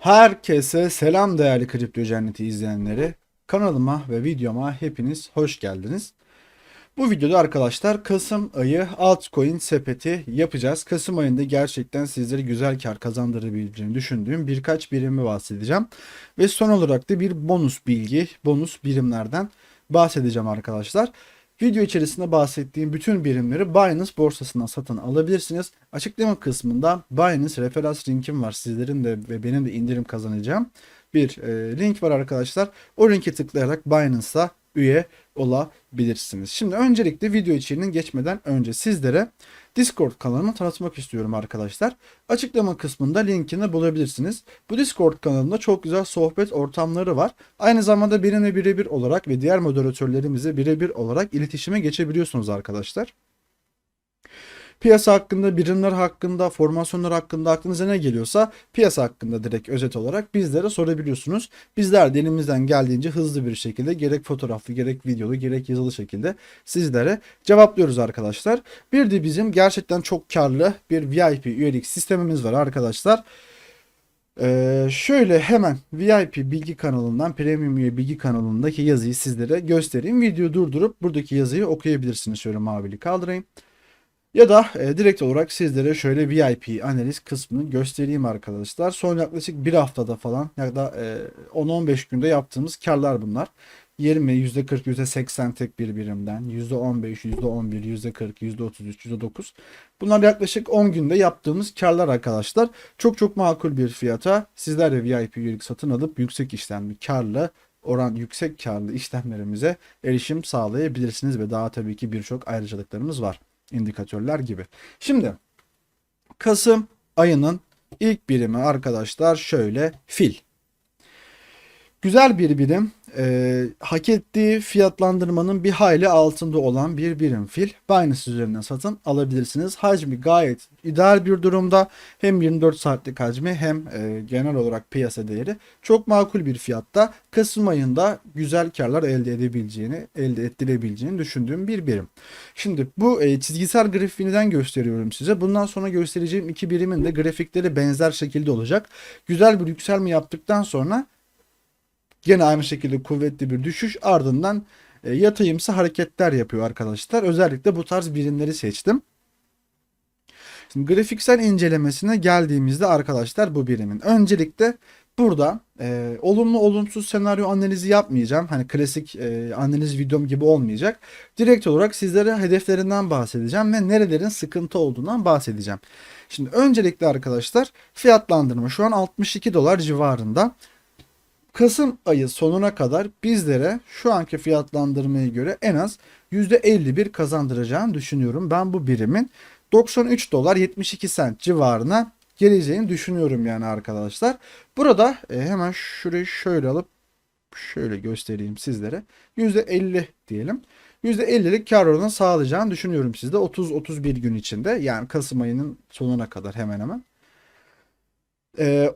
Herkese selam değerli Kripto Cenneti izleyenleri. Kanalıma ve videoma hepiniz hoş geldiniz. Bu videoda arkadaşlar Kasım ayı altcoin sepeti yapacağız. Kasım ayında gerçekten sizlere güzel kar kazandırabileceğini düşündüğüm birkaç birimi bahsedeceğim. Ve son olarak da bir bonus bilgi, bonus birimlerden bahsedeceğim arkadaşlar. Video içerisinde bahsettiğim bütün birimleri Binance borsasından satın alabilirsiniz. Açıklama kısmında Binance referans linkim var. Sizlerin de ve benim de indirim kazanacağım bir e, link var arkadaşlar. O linke tıklayarak Binance'a üye olabilirsiniz. Şimdi öncelikle video içeriğinin geçmeden önce sizlere Discord kanalımı tanıtmak istiyorum arkadaşlar. Açıklama kısmında linkini bulabilirsiniz. Bu Discord kanalında çok güzel sohbet ortamları var. Aynı zamanda benimle birebir olarak ve diğer moderatörlerimizle birebir olarak iletişime geçebiliyorsunuz arkadaşlar. Piyasa hakkında, birimler hakkında, formasyonlar hakkında aklınıza ne geliyorsa piyasa hakkında direkt özet olarak bizlere sorabiliyorsunuz. Bizler de elimizden geldiğince hızlı bir şekilde gerek fotoğraflı, gerek videolu, gerek yazılı şekilde sizlere cevaplıyoruz arkadaşlar. Bir de bizim gerçekten çok karlı bir VIP üyelik sistemimiz var arkadaşlar. Ee, şöyle hemen VIP bilgi kanalından Premium üye bilgi kanalındaki yazıyı sizlere göstereyim. Videoyu durdurup buradaki yazıyı okuyabilirsiniz. Şöyle mavili kaldırayım. Ya da e, direkt olarak sizlere şöyle VIP analiz kısmını göstereyim arkadaşlar. Son yaklaşık bir haftada falan ya da e, 10-15 günde yaptığımız karlar bunlar. 20, %40, %80 tek bir birimden, %15, %11, %40, %33, %9. Bunlar yaklaşık 10 günde yaptığımız karlar arkadaşlar. Çok çok makul bir fiyata sizler de VIP üyelik satın alıp yüksek işlemli karlı oran yüksek karlı işlemlerimize erişim sağlayabilirsiniz ve daha tabii ki birçok ayrıcalıklarımız var indikatörler gibi. Şimdi Kasım ayının ilk birimi arkadaşlar şöyle fil. Güzel bir birim. E, hak ettiği fiyatlandırmanın bir hayli altında olan bir birim fil. Binance üzerinden satın alabilirsiniz. Hacmi gayet ideal bir durumda. Hem 24 saatlik hacmi hem e, genel olarak piyasa değeri çok makul bir fiyatta. Kasım ayında güzel karlar elde edebileceğini, elde ettirebileceğini düşündüğüm bir birim. Şimdi bu e, çizgisel grafiğinden gösteriyorum size. Bundan sonra göstereceğim iki birimin de grafikleri benzer şekilde olacak. Güzel bir yükselme yaptıktan sonra Gene aynı şekilde kuvvetli bir düşüş ardından e, yatayımsı hareketler yapıyor arkadaşlar. Özellikle bu tarz birimleri seçtim. Şimdi grafiksel incelemesine geldiğimizde arkadaşlar bu birimin öncelikle burada e, olumlu olumsuz senaryo analizi yapmayacağım. Hani klasik e, analiz videom gibi olmayacak. Direkt olarak sizlere hedeflerinden bahsedeceğim ve nerelerin sıkıntı olduğundan bahsedeceğim. Şimdi öncelikle arkadaşlar fiyatlandırma şu an 62 dolar civarında. Kasım ayı sonuna kadar bizlere şu anki fiyatlandırmaya göre en az %51 kazandıracağını düşünüyorum. Ben bu birimin 93 dolar 72 sent civarına geleceğini düşünüyorum yani arkadaşlar. Burada e, hemen şurayı şöyle alıp şöyle göstereyim sizlere. %50 diyelim. %50'lik kar oranı sağlayacağını düşünüyorum sizde 30-31 gün içinde yani Kasım ayının sonuna kadar hemen hemen. Ee,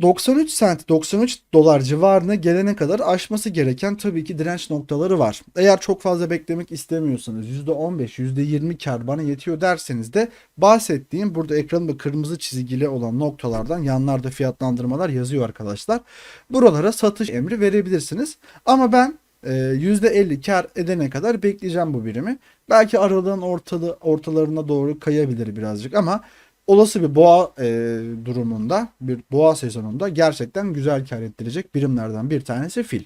93 sent 93 dolar civarına gelene kadar aşması gereken tabii ki direnç noktaları var. Eğer çok fazla beklemek istemiyorsanız %15 %20 kar bana yetiyor derseniz de bahsettiğim burada ekranımda kırmızı çizgili olan noktalardan yanlarda fiyatlandırmalar yazıyor arkadaşlar. Buralara satış emri verebilirsiniz. Ama ben %50 kar edene kadar bekleyeceğim bu birimi. Belki aralığın ortalı, ortalarına doğru kayabilir birazcık ama olası bir boğa e, durumunda, bir boğa sezonunda gerçekten güzel kar ettirecek birimlerden bir tanesi fil.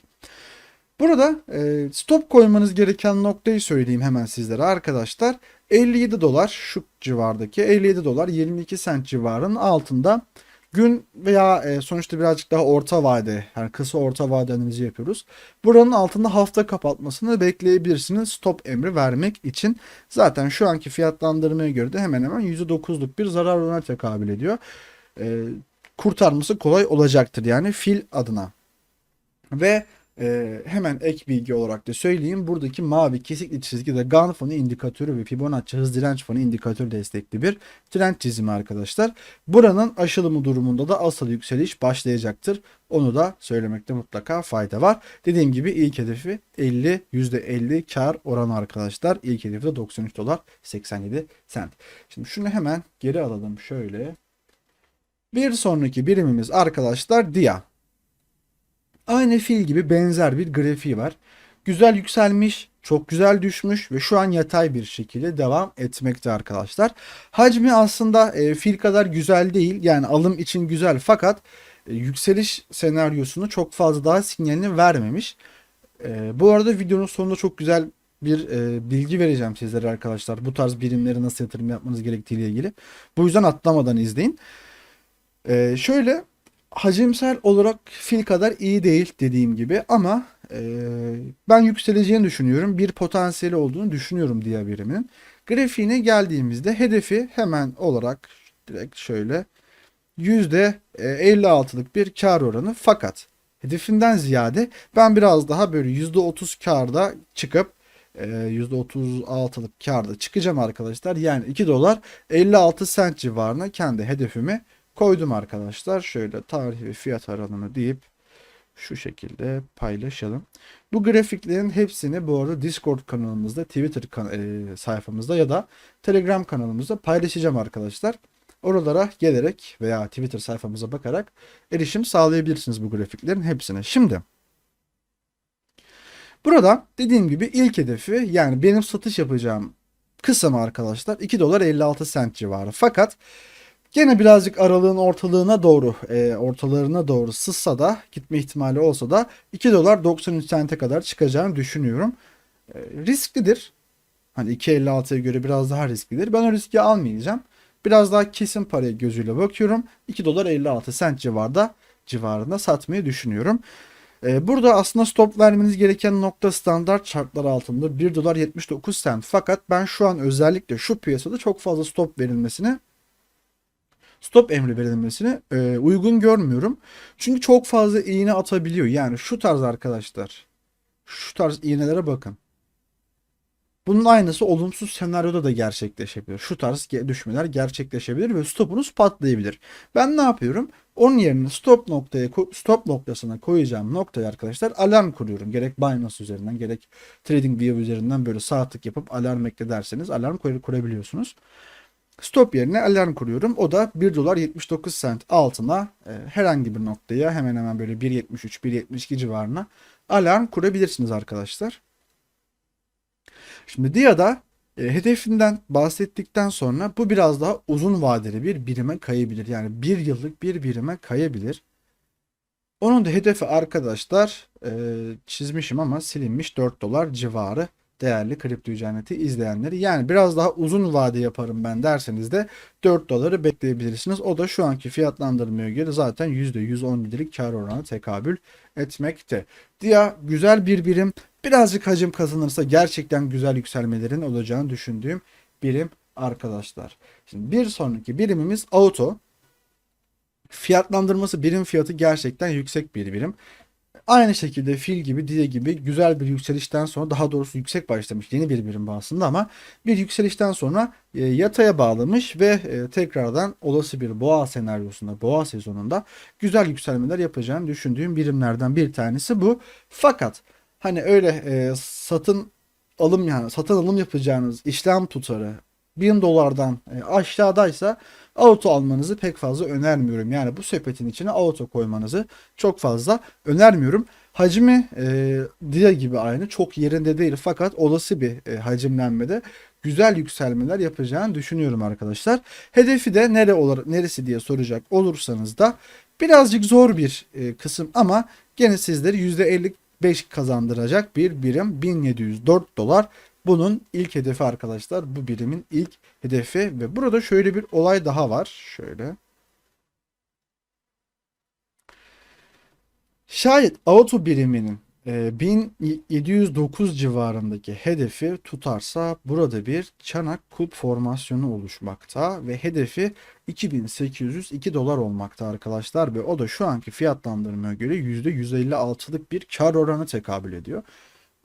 Burada e, stop koymanız gereken noktayı söyleyeyim hemen sizlere arkadaşlar. 57 dolar şu civardaki 57 dolar 22 sent civarının altında gün veya e, sonuçta birazcık daha orta vade yani kısa orta vade analizi yapıyoruz. Buranın altında hafta kapatmasını bekleyebilirsiniz stop emri vermek için. Zaten şu anki fiyatlandırmaya göre de hemen hemen %9'luk bir zarar oranına tekabül ediyor. E, kurtarması kolay olacaktır yani fil adına. Ve ee, hemen ek bilgi olarak da söyleyeyim. Buradaki mavi kesikli çizgi de fonu indikatörü ve Fibonacci hız direnç fonu indikatörü destekli bir trend çizimi arkadaşlar. Buranın aşılımı durumunda da asıl yükseliş başlayacaktır. Onu da söylemekte mutlaka fayda var. Dediğim gibi ilk hedefi 50 %50 kar oranı arkadaşlar. İlk hedefi de 93 dolar 87 sent. Şimdi şunu hemen geri alalım şöyle. Bir sonraki birimimiz arkadaşlar Dia. Aynı fil gibi benzer bir grafiği var. Güzel yükselmiş, çok güzel düşmüş ve şu an yatay bir şekilde devam etmekte arkadaşlar. Hacmi aslında e, fil kadar güzel değil. Yani alım için güzel fakat e, yükseliş senaryosunu çok fazla daha sinyalini vermemiş. E, bu arada videonun sonunda çok güzel bir e, bilgi vereceğim sizlere arkadaşlar. Bu tarz birimleri nasıl yatırım yapmanız gerektiğiyle ilgili. Bu yüzden atlamadan izleyin. E, şöyle hacimsel olarak fil kadar iyi değil dediğim gibi ama e, ben yükseleceğini düşünüyorum. Bir potansiyeli olduğunu düşünüyorum diye biriminin. Grafiğine geldiğimizde hedefi hemen olarak direkt şöyle %56'lık bir kar oranı fakat hedefinden ziyade ben biraz daha böyle %30 karda çıkıp e, %36'lık karda çıkacağım arkadaşlar. Yani 2 dolar 56 sent civarına kendi hedefimi koydum arkadaşlar. Şöyle tarih ve fiyat aralığını deyip şu şekilde paylaşalım. Bu grafiklerin hepsini bu arada Discord kanalımızda, Twitter kan e, sayfamızda ya da Telegram kanalımızda paylaşacağım arkadaşlar. Oralara gelerek veya Twitter sayfamıza bakarak erişim sağlayabilirsiniz bu grafiklerin hepsine. Şimdi burada dediğim gibi ilk hedefi yani benim satış yapacağım kısım arkadaşlar 2 dolar 56 sent civarı. Fakat Gene birazcık aralığın ortalığına doğru, e, ortalarına doğru sızsa da gitme ihtimali olsa da 2 dolar 93 sente kadar çıkacağını düşünüyorum. E, risklidir. Hani 2.56'ya göre biraz daha risklidir. Ben o riski almayacağım. Biraz daha kesin paraya gözüyle bakıyorum. 2 dolar 56 sent civarda civarında satmayı düşünüyorum. E, burada aslında stop vermeniz gereken nokta standart şartlar altında 1 dolar 79 sent. Fakat ben şu an özellikle şu piyasada çok fazla stop verilmesini stop emri verilmesini e, uygun görmüyorum. Çünkü çok fazla iğne atabiliyor. Yani şu tarz arkadaşlar. Şu tarz iğnelere bakın. Bunun aynısı olumsuz senaryoda da gerçekleşebilir. Şu tarz düşmeler gerçekleşebilir ve stopunuz patlayabilir. Ben ne yapıyorum? Onun yerine stop noktaya stop noktasına koyacağım noktaya arkadaşlar alarm kuruyorum. Gerek Binance üzerinden gerek TradingView üzerinden böyle sağ tık yapıp alarm ekle derseniz alarm kurabiliyorsunuz. Stop yerine alarm kuruyorum. O da 1 dolar 79 sent altına e, herhangi bir noktaya hemen hemen böyle 1.73 1.72 civarına alarm kurabilirsiniz arkadaşlar. Şimdi DIA'da e, hedefinden bahsettikten sonra bu biraz daha uzun vadeli bir birime kayabilir. Yani bir yıllık bir birime kayabilir. Onun da hedefi arkadaşlar e, çizmişim ama silinmiş 4 dolar civarı değerli kripto cenneti izleyenleri. Yani biraz daha uzun vade yaparım ben derseniz de 4 doları bekleyebilirsiniz. O da şu anki fiyatlandırmaya göre zaten %117'lik kar oranı tekabül etmekte. Dia güzel bir birim. Birazcık hacim kazanırsa gerçekten güzel yükselmelerin olacağını düşündüğüm birim arkadaşlar. Şimdi bir sonraki birimimiz auto. Fiyatlandırması birim fiyatı gerçekten yüksek bir birim. Aynı şekilde fil gibi, diye gibi güzel bir yükselişten sonra daha doğrusu yüksek başlamış yeni bir birim aslında ama bir yükselişten sonra e, yataya bağlamış ve e, tekrardan olası bir boğa senaryosunda, boğa sezonunda güzel yükselmeler yapacağını düşündüğüm birimlerden bir tanesi bu. Fakat hani öyle e, satın alım yani satın alım yapacağınız işlem tutarı 1000 dolardan e, aşağıdaysa auto almanızı pek fazla önermiyorum. Yani bu sepetin içine auto koymanızı çok fazla önermiyorum. Hacmi e, Dia gibi aynı çok yerinde değil fakat olası bir e, hacimlenmede güzel yükselmeler yapacağını düşünüyorum arkadaşlar. Hedefi de nere olur, neresi diye soracak olursanız da birazcık zor bir e, kısım ama gene sizleri %55 kazandıracak bir birim 1704 dolar bunun ilk hedefi arkadaşlar. Bu birimin ilk hedefi ve burada şöyle bir olay daha var. Şöyle. Şayet auto biriminin 1709 e, civarındaki hedefi tutarsa burada bir çanak kulp formasyonu oluşmakta ve hedefi 2802 dolar olmakta arkadaşlar ve o da şu anki fiyatlandırmaya göre %156'lık bir kar oranı tekabül ediyor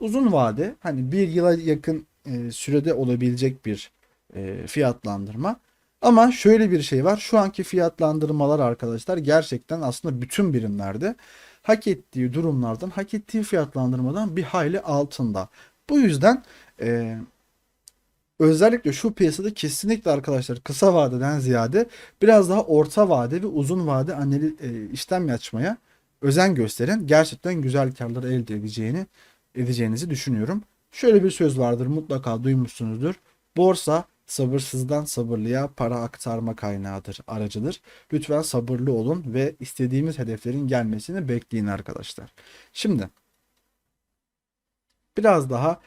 uzun vade hani bir yıla yakın e, sürede olabilecek bir e, fiyatlandırma. Ama şöyle bir şey var. Şu anki fiyatlandırmalar arkadaşlar gerçekten aslında bütün birimlerde hak ettiği durumlardan, hak ettiği fiyatlandırmadan bir hayli altında. Bu yüzden e, özellikle şu piyasada kesinlikle arkadaşlar kısa vadeden ziyade biraz daha orta vade ve uzun vade analiz, e, işlem açmaya özen gösterin. Gerçekten güzel karlar elde edeceğini edeceğinizi düşünüyorum. Şöyle bir söz vardır mutlaka duymuşsunuzdur. Borsa sabırsızdan sabırlıya para aktarma kaynağıdır, aracıdır. Lütfen sabırlı olun ve istediğimiz hedeflerin gelmesini bekleyin arkadaşlar. Şimdi biraz daha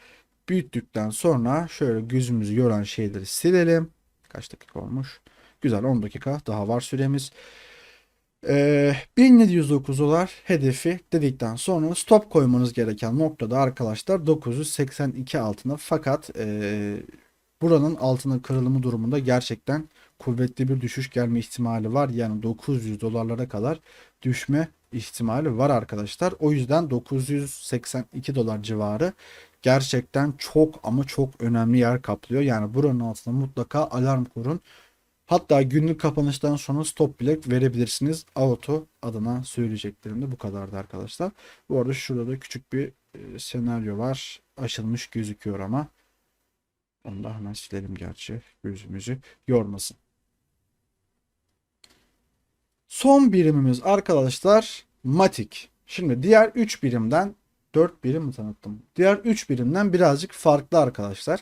büyüttükten sonra şöyle gözümüzü yoran şeyleri silelim. Kaç dakika olmuş? Güzel 10 dakika daha var süremiz. Ee, 1709 dolar hedefi dedikten sonra stop koymanız gereken noktada arkadaşlar 982 altına fakat e, buranın altına kırılımı durumunda gerçekten kuvvetli bir düşüş gelme ihtimali var. Yani 900 dolarlara kadar düşme ihtimali var arkadaşlar. O yüzden 982 dolar civarı gerçekten çok ama çok önemli yer kaplıyor. Yani buranın altına mutlaka alarm kurun. Hatta günlük kapanıştan sonra stop bile verebilirsiniz. Auto adına söyleyeceklerim de bu kadardı arkadaşlar. Bu arada şurada da küçük bir e, senaryo var. Aşılmış gözüküyor ama. Onu da hemen silelim gerçi. Gözümüzü yormasın. Son birimimiz arkadaşlar Matic. Şimdi diğer 3 birimden 4 birim mi tanıttım? Diğer 3 birimden birazcık farklı arkadaşlar.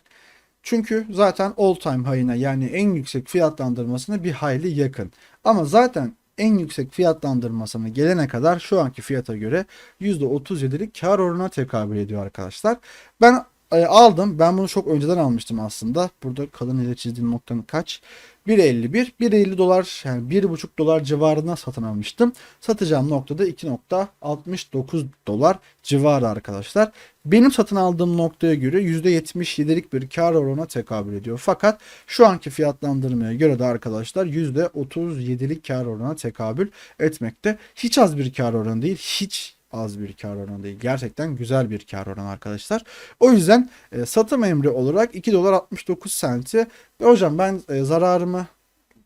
Çünkü zaten all time high'ına yani en yüksek fiyatlandırmasına bir hayli yakın. Ama zaten en yüksek fiyatlandırmasına gelene kadar şu anki fiyata göre %37'lik kar oranına tekabül ediyor arkadaşlar. Ben e, aldım. Ben bunu çok önceden almıştım aslında. Burada kalın ile çizdiğim noktanın kaç? 1.51. 1.50 dolar yani 1.5 dolar civarında satın almıştım. Satacağım noktada 2.69 dolar civarı arkadaşlar. Benim satın aldığım noktaya göre %77'lik bir kar oranına tekabül ediyor. Fakat şu anki fiyatlandırmaya göre de arkadaşlar %37'lik kar oranına tekabül etmekte. Hiç az bir kar oranı değil. Hiç az bir kar oranı değil. Gerçekten güzel bir kar oranı arkadaşlar. O yüzden e, satım emri olarak 2 dolar 69 senti. Ve hocam ben e, zararımı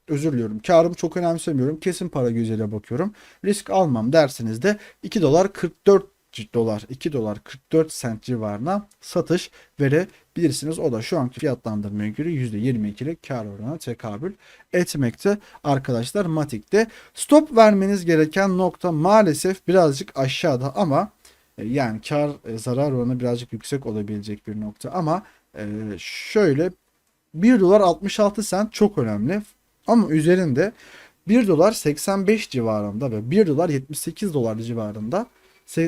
özür diliyorum. Karımı çok önemsemiyorum. Kesin para gözüyle bakıyorum. Risk almam derseniz de 2 dolar 44 dolar 2 dolar 44 sent civarına satış verebilirsiniz. O da şu anki fiyatlandırmaya göre %22'lik kar oranına tekabül etmekte arkadaşlar Matik'te. Stop vermeniz gereken nokta maalesef birazcık aşağıda ama e, yani kar e, zarar oranı birazcık yüksek olabilecek bir nokta ama e, şöyle 1 dolar 66 sent çok önemli ama üzerinde 1 dolar 85 civarında ve 1 dolar 78 dolar civarında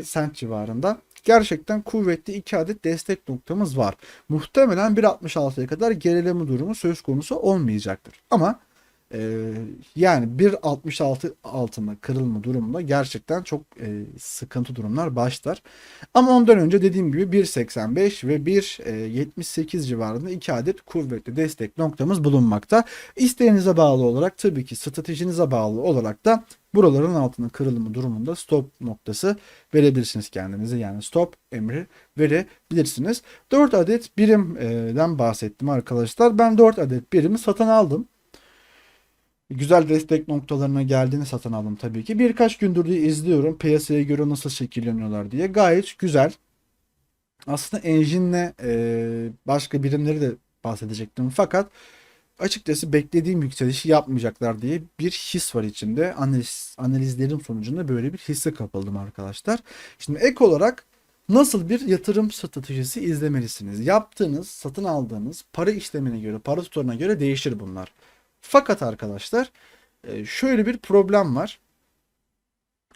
sent civarında gerçekten kuvvetli iki adet destek noktamız var. Muhtemelen 1.66'ya kadar gerileme durumu söz konusu olmayacaktır. Ama e, yani 1.66 altında kırılma durumunda gerçekten çok e, sıkıntı durumlar başlar. Ama ondan önce dediğim gibi 1.85 ve 1.78 civarında iki adet kuvvetli destek noktamız bulunmakta. İsteğinize bağlı olarak tabii ki stratejinize bağlı olarak da buraların altına kırılımı durumunda stop noktası verebilirsiniz kendinize. Yani stop emri verebilirsiniz. 4 adet birimden bahsettim arkadaşlar. Ben 4 adet birimi satın aldım. Güzel destek noktalarına geldiğini satın aldım tabii ki. Birkaç gündür de izliyorum piyasaya göre nasıl şekilleniyorlar diye. Gayet güzel. Aslında Engine'le e, başka birimleri de bahsedecektim. Fakat açıkçası beklediğim yükselişi yapmayacaklar diye bir his var içinde. Analiz, analizlerim sonucunda böyle bir hisse kapıldım arkadaşlar. Şimdi ek olarak nasıl bir yatırım stratejisi izlemelisiniz? Yaptığınız, satın aldığınız para işlemine göre, para tutarına göre değişir bunlar. Fakat arkadaşlar e, şöyle bir problem var.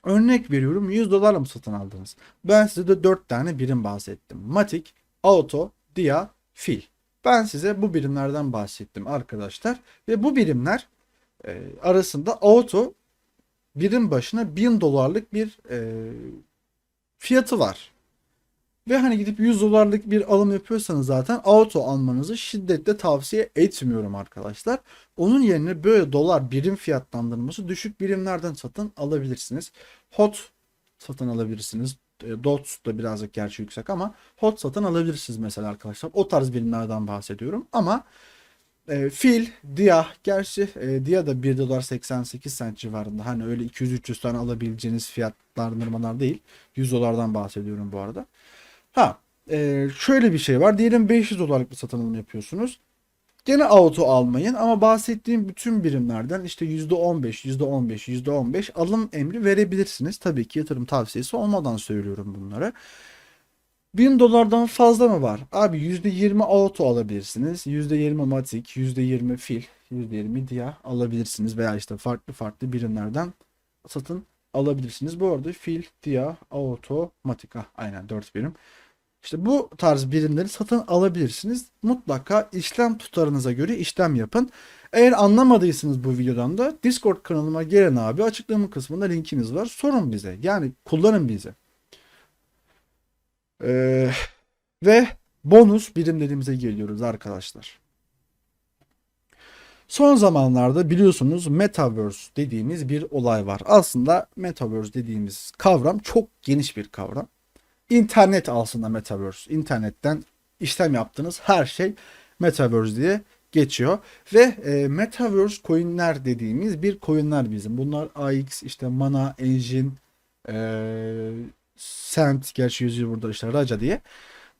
Örnek veriyorum 100 dolarla mı satın aldınız? Ben size de 4 tane birim bahsettim. Matic, Auto, Dia, Fil. Ben size bu birimlerden bahsettim arkadaşlar. Ve bu birimler e, arasında Auto birim başına 1000 dolarlık bir e, fiyatı var. Ve hani gidip 100 dolarlık bir alım yapıyorsanız zaten auto almanızı şiddetle tavsiye etmiyorum arkadaşlar. Onun yerine böyle dolar birim fiyatlandırması düşük birimlerden satın alabilirsiniz. Hot satın alabilirsiniz. E, Dot da birazcık gerçi yüksek ama hot satın alabilirsiniz mesela arkadaşlar. O tarz birimlerden bahsediyorum ama e, fil, Dia, gerçi e, Dia da 1 dolar 88 cent civarında. Hani öyle 200-300 tane alabileceğiniz fiyatlandırmalar değil. 100 dolardan bahsediyorum bu arada. Ha e, şöyle bir şey var. Diyelim 500 dolarlık bir satın alım yapıyorsunuz. Gene auto almayın ama bahsettiğim bütün birimlerden işte %15, %15, %15 alım emri verebilirsiniz. Tabii ki yatırım tavsiyesi olmadan söylüyorum bunları. 1000 dolardan fazla mı var? Abi %20 auto alabilirsiniz. %20 matik, %20 fil, %20 dia alabilirsiniz veya işte farklı farklı birimlerden satın alabilirsiniz. Bu arada fil, dia, auto, matik. Ah, aynen 4 birim. İşte bu tarz birimleri satın alabilirsiniz. Mutlaka işlem tutarınıza göre işlem yapın. Eğer anlamadıysanız bu videodan da Discord kanalıma gelin abi. Açıklama kısmında linkimiz var. Sorun bize. Yani kullanın bizi. Ee, ve bonus birimlerimize geliyoruz arkadaşlar. Son zamanlarda biliyorsunuz Metaverse dediğimiz bir olay var. Aslında Metaverse dediğimiz kavram çok geniş bir kavram. İnternet aslında Metaverse. İnternetten işlem yaptığınız her şey Metaverse diye geçiyor. Ve e, Metaverse coinler dediğimiz bir coinler bizim. Bunlar AX, işte Mana, Engine, e, Cent, gerçi yüzüğü burada işte Raja diye.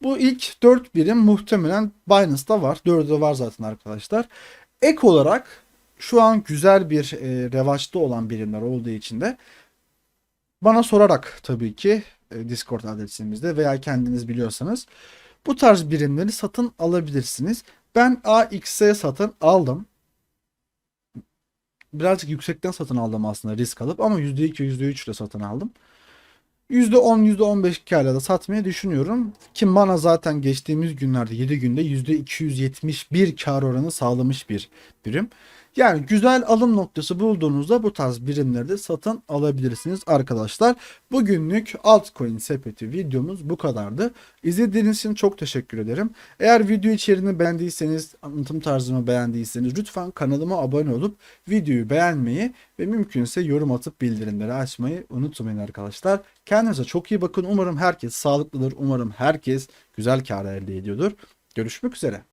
Bu ilk 4 birim muhtemelen Binance'da var. 4'ü de var zaten arkadaşlar. Ek olarak şu an güzel bir e, revaçta olan birimler olduğu için de bana sorarak tabii ki Discord adresimizde veya kendiniz biliyorsanız bu tarz birimleri satın alabilirsiniz. Ben AX'e satın aldım. Birazcık yüksekten satın aldım aslında risk alıp ama %2 %3 ile satın aldım. %10 %15 karla da satmayı düşünüyorum. Ki bana zaten geçtiğimiz günlerde 7 günde %271 kar oranı sağlamış bir birim. Yani güzel alım noktası bulduğunuzda bu tarz birimleri satın alabilirsiniz arkadaşlar. Bugünlük altcoin sepeti videomuz bu kadardı. İzlediğiniz için çok teşekkür ederim. Eğer video içeriğini beğendiyseniz, anlatım tarzımı beğendiyseniz lütfen kanalıma abone olup videoyu beğenmeyi ve mümkünse yorum atıp bildirimleri açmayı unutmayın arkadaşlar. Kendinize çok iyi bakın. Umarım herkes sağlıklıdır. Umarım herkes güzel kar elde ediyordur. Görüşmek üzere.